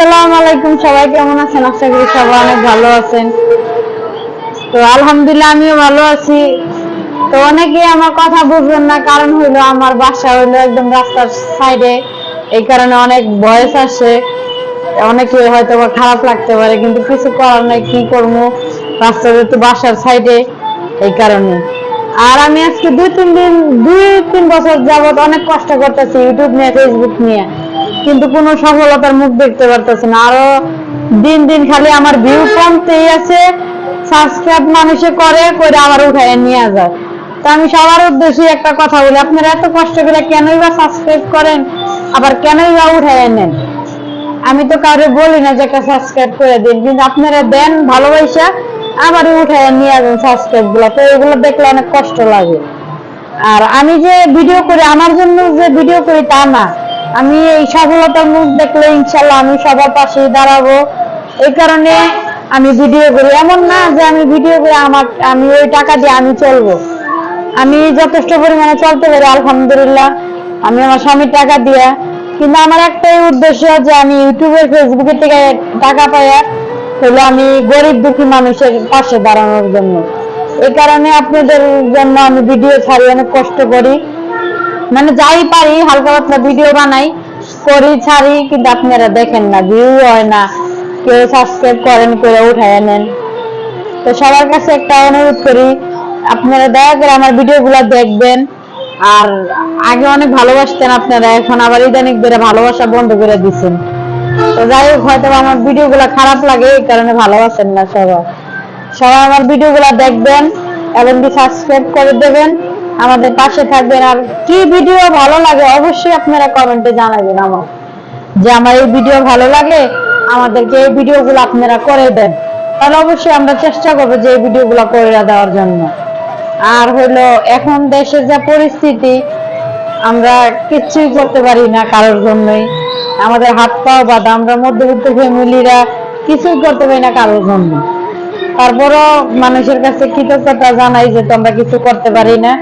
আসসালামু আলাইকুম, সবাই কেমন আছেন? আশা করি সবাই অনেক ভালো আছেন। তো আলহামদুলিল্লাহ, আমিও ভালো আছি। তো অনেকেই আমার কথা বুঝবেন না, কারণ হইল আমার বাসা হইল একদম রাস্তার সাইডে এই কারণে অনেক ভয়েস আসে। অনেকে হয়তো খারাপ লাগতে পারে, কিন্তু কিছু করার নাই, কি করব? রাস্তার একটু বাসার সাইডে এই কারণে। আর আমি আজকে দুই, তিন দিন, দুই, তিন বছর যাবত অনেক কষ্ট করতেছি, ইউটিউব নিয়ে ফেসবুক নিয়ে। কিন্তু কোনো সফলতার মুখ দেখতে পারতেছি না। আরও দিন দিন খালি আমার ভিউ কমতেই আছে সাবস্ক্রাইব মানুষে করে করে আবার উঠায় নিয়ে যায়। তো আমি সবার উদ্দেশ্যে একটা কথা বলি, আপনারা এত কষ্ট করে কেনই বা সাবস্ক্রাইব করেন, আবার কেনই বা উঠায় নেন? আমি তো কাউরে বলি না যে একটা সাবস্ক্রাইব করে দিন, কিন্তু আপনারা দেন ভালোবাসা আবার উঠায় নিয়ে আসেন সাবস্ক্রাইবগুলো, তো এগুলো দেখলে অনেক কষ্ট লাগে। আর আমি যে ভিডিও করি, আমার জন্য যে ভিডিও করি তা না। আমি এই সফলতার মুখ দেখলে ইনশাল্লাহ আমি সবার পাশেই দাঁড়াবো। এই কারণে আমি ভিডিও করি। এমন না যে আমি ভিডিও করে আমার, আমি ওই টাকা দিয়ে আমি চলবো। আমি যথেষ্ট পরিমাণে চলতে পারি, আলহামদুলিল্লাহ। আমি আমার স্বামীর টাকা দিয়া। কিন্তু আমার একটাই উদ্দেশ্য যে আমি ইউটিউবে ফেসবুকে থেকে টাকা পাইয়া হলো আমি গরিব দুঃখী মানুষের পাশে দাঁড়ানোর জন্য। এই কারণে আপনাদের জন্য আমি ভিডিও ছাড়ি, অনেক কষ্ট করি। মানে যাই পারি, হালকা পাতলা ভিডিও বানাই, করি, ছাড়ি, কিন্তু আপনারা দেখেন না ভিউ হয় না। কেউ সাবস্ক্রাইব করেন করে উঠায় নেন। তো সবার কাছে একটা অনুরোধ করি, আপনারা দয়া করে আমার ভিডিওগুলো দেখবেন। আর আগে অনেক ভালোবাসতেন আপনারা, এখন আবার ইদানিক ধরে ভালোবাসা বন্ধ করে দিচ্ছেন তো যাই হোক হয়তো আমার ভিডিওগুলো খারাপ লাগে, এই কারণে ভালোবাসেন না সবাই। সবাই আমার ভিডিওগুলো দেখবেন এবং সাবস্ক্রাইব করে দেবেন। আমাদের পাশে থাকবেন। আর কি ভিডিও ভালো লাগে অবশ্যই আপনারা কমেন্টে জানাবেন আমার যে আমার এই ভিডিও ভালো লাগে, আমাদেরকে এই ভিডিওগুলো আপনারা করে দেন। তাহলে অবশ্যই আমরা চেষ্টা করব যে এই ভিডিওগুলো করে দেওয়ার জন্য। আর হলো, এখন দেশের যা পরিস্থিতি, আমরা কিচ্ছুই করতে পারি না কারোর জন্যই। আমাদের হাত পাও বাঁধা, আমরা মধ্যবিত্ত ফ্যামিলিরা কিছুই করতে পারি না কারোর জন্য। তারপরও মানুষের কাছে কৃতজ্ঞতা জানাই যে তোমরা কিছু করতে পারি না।